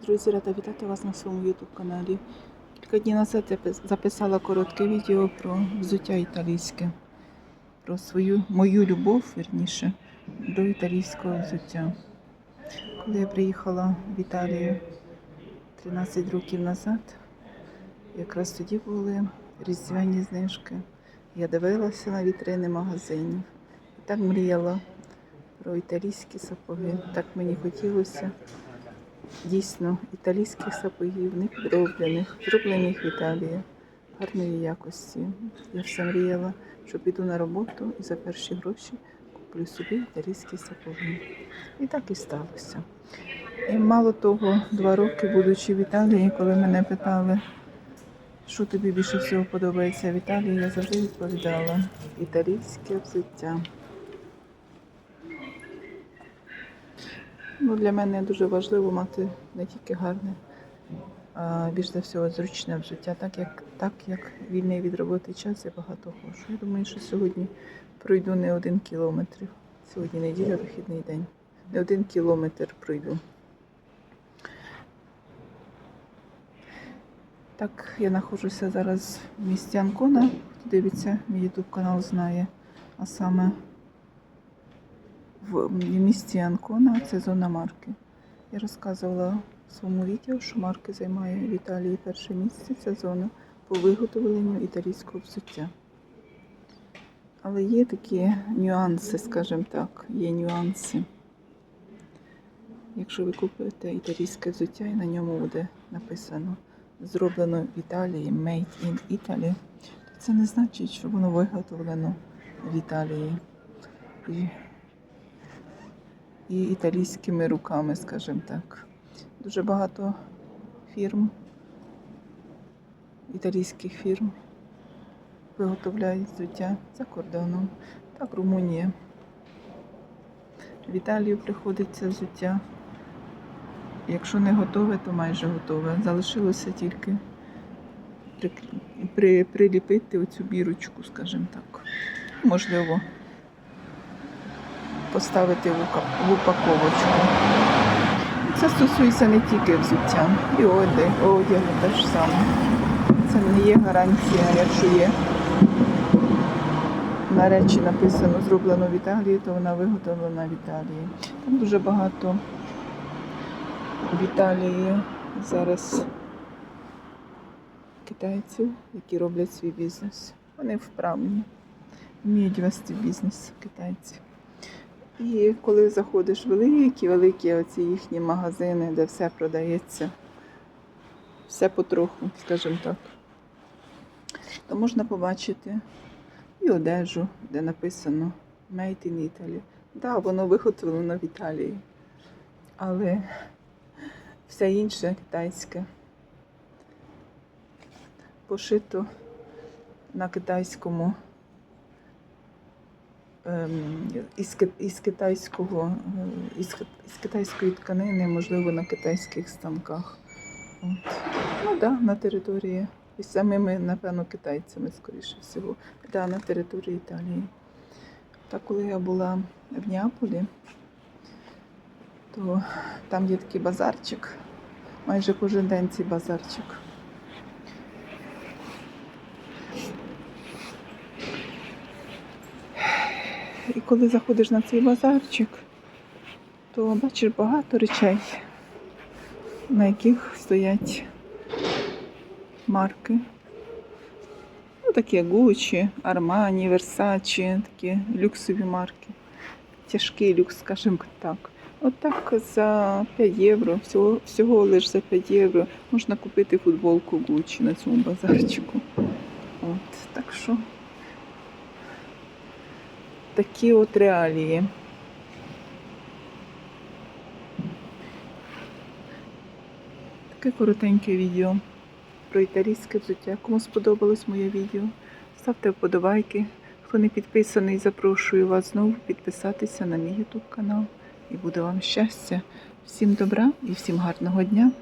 Друзі, рада вітати вас на своєму YouTube каналі. Кілька днів назад я записала коротке відео про взуття італійське, про свою мою любов, вірніше, до італійського взуття. Коли я приїхала в Італію 13 років назад, якраз тоді були різдвяні знижки. Я дивилася на вітрини магазинів і так мріяла про італійські сапоги. Так мені хотілося дійсно італійських сапогів, не підроблених, зроблених в Італії, гарної якості. Я все мріяла, що піду на роботу і за перші гроші куплю собі італійські сапоги. І так і сталося. І мало того, два роки, будучи в Італії, коли мене питали, що тобі більше всього подобається в Італії, я завжди відповідала італійське взуття. Ну, для мене дуже важливо мати не тільки гарне, а більш за всього зручне взуття, так як, так як вільний від роботи час я багато ходжу. Я думаю, що сьогодні пройду не один кілометр. Сьогодні неділя, вихідний день. Не один кілометр пройду. Так, я знаходжуся зараз в місті Анкона. Хто дивиться, мій YouTube канал знає. А саме в місті Анкона це зона марки. Я розказувала в своєму відео, що марки займає в Італії перше місце. Це зона по виготовленню італійського взуття. Але є такі нюанси, скажімо так, є нюанси. Якщо ви купите італійське взуття і на ньому буде написано зроблено в Італії, Made in Italy, то це не значить, що воно виготовлено в Італії. І італійськими руками, скажімо так. Дуже багато фірм, італійських фірм виготовляють взуття за кордоном. Так, Румунія. В Італію приходиться взуття. Якщо не готове, то майже готове. Залишилося тільки прик- при, приліпити оцю бірочку, скажімо так. Можливо, поставити в упаковочку. Це стосується не тільки взуття, і одяг, одягу теж саме. Це не є гарантія, якщо є на речі написано зроблено в Італії, то вона виготовлена в Італії. Там дуже багато в Італії зараз китайців, які роблять свій бізнес. Вони вправні, вміють вести бізнес китайці. І коли заходиш в великі, великі оці їхні магазини, де все продається, все потроху, скажімо так, то можна побачити і одежу, де написано Made in Italy. Так, да, воно виготовлено в Італії, але все інше китайське пошито на китайському із, із китайського е, із, китайської тканини, можливо, на китайських станках. От. Ну да, на території. І самими, напевно, китайцями, скоріше всього. Да, на території Італії. Та коли я була в Неаполі, то там є такий базарчик. Майже кожен день цей базарчик. І коли заходиш на цей базарчик, то бачиш багато речей, на яких стоять марки. Ну, такі Gucci, Armani, Versace, такі люксові марки. Тяжкий люкс, скажімо так. От так за 5 євро, всього, всього лише за 5 євро можна купити футболку Gucci на цьому базарчику. От, так що такі от реалії. Таке коротеньке відео про італійське взуття. Кому сподобалось моє відео, ставте вподобайки. Хто не підписаний, запрошую вас знову підписатися на мій YouTube канал. І буде вам щастя. Всім добра і всім гарного дня.